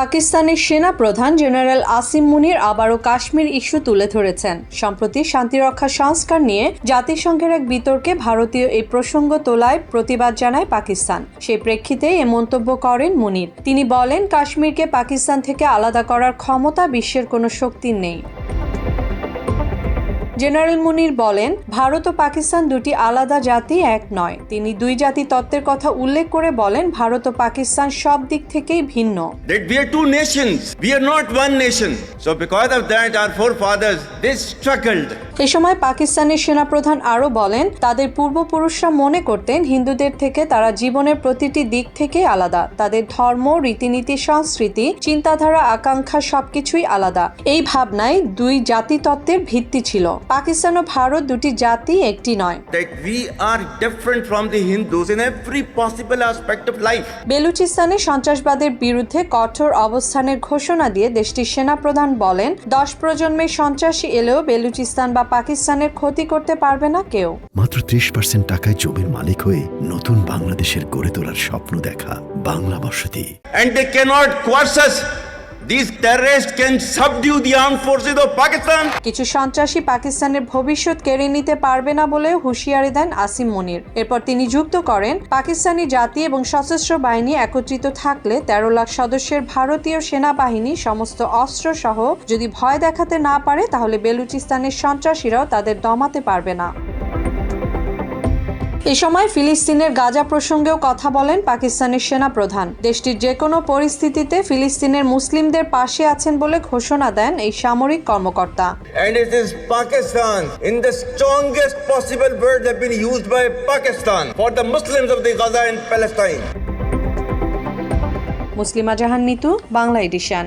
পাকিস্তানের সেনা প্রধান জেনারেল আসিম মুনির আবারও কাশ্মীর ইস্যু তুলে ধরেছেন। সম্প্রতি শান্তিরক্ষা সংস্কার নিয়ে জাতিসংঘের এক বিতর্কে ভারতীয় এই প্রসঙ্গ তোলায় প্রতিবাদ জানায় পাকিস্তান। সেই প্রেক্ষিতে এ মন্তব্য করেন মুনির। তিনি বলেন, কাশ্মীরকে পাকিস্তান থেকে আলাদা করার ক্ষমতা বিশ্বের কোনো শক্তির নেই। জেনারেল মুনির বলেন, ভারত ও পাকিস্তান দুটি আলাদা জাতি, এক নয় তিনি দুই জাতি তত্ত্বের কথা উল্লেখ করে বলেন, ভারত ও পাকিস্তান সব দিক থেকেই ভিন্ন nations. We are not one nation. So because of that, our forefathers, they struggled. এ সময় পাকিস্তানের সেনাপ্রধান আরও বলেন তাদের পূর্বপুরুষরা মনে করতেন হিন্দুদের থেকে তারা জীবনের প্রতিটি দিক থেকে আলাদা তাদের ধর্ম রীতিনীতি সংস্কৃতি চিন্তাধারা আকাঙ্ক্ষা সবকিছুই আলাদা এই ভাবনায় দুই জাতিতত্ত্বের ভিত্তি ছিল পাকিস্তান ও ভারত দুটি জাতি একটি নয়. বেলুচিস্তানে সন্ত্রাসবাদের বিরুদ্ধে কঠোর অবস্থানের ঘোষণা দিয়ে দেশটির সেনাপ্রধান বলেন দশ প্রজন্মের সন্ত্রাসী এলেও বেলুচিস্তান বা পাকিস্তানের ক্ষতি করতে পারবে না কেউ মাত্র ত্রিশ পার্সেন্ট টাকায় জমির মালিক হয়ে নতুন বাংলাদেশের গড়ে তোলার স্বপ্ন দেখা বাংলা বসতি And they cannot coerce us. These terrorists can subdue the armed forces of Pakistan. কিছু সন্ত্রাসী পাকিস্তানের ভবিষ্যৎ কেড়ে নিতে পারবে না বলে হুঁশিয়ারি দেন আসিম মনির এরপর তিনি যুক্ত করেন, পাকিস্তানি জাতি এবং সশস্ত্র বাহিনী একত্রিত থাকলে তেরো লাখ সদস্যের ভারতীয় সেনাবাহিনী সমস্ত অস্ত্র সহ যদি ভয় দেখাতে না পারে, তাহলে বেলুচিস্তানের সন্ত্রাসীরাও তাদের দমাতে পারবে না এ সময় ফিলিস্তিনের গাজা প্রসঙ্গেও কথা বলেন পাকিস্তানের সেনাপ্রধান। দেশটির যে কোনো পরিস্থিতিতে ফিলিস্তিনের মুসলিমদের পাশে আছেন বলে ঘোষণা দেন এই সামরিক কর্মকর্তা। And it is Pakistan, in the strongest possible words have been used by Pakistan for the Muslims of the Gaza and Palestine. Muslima Jahan Nitu Bangla addition.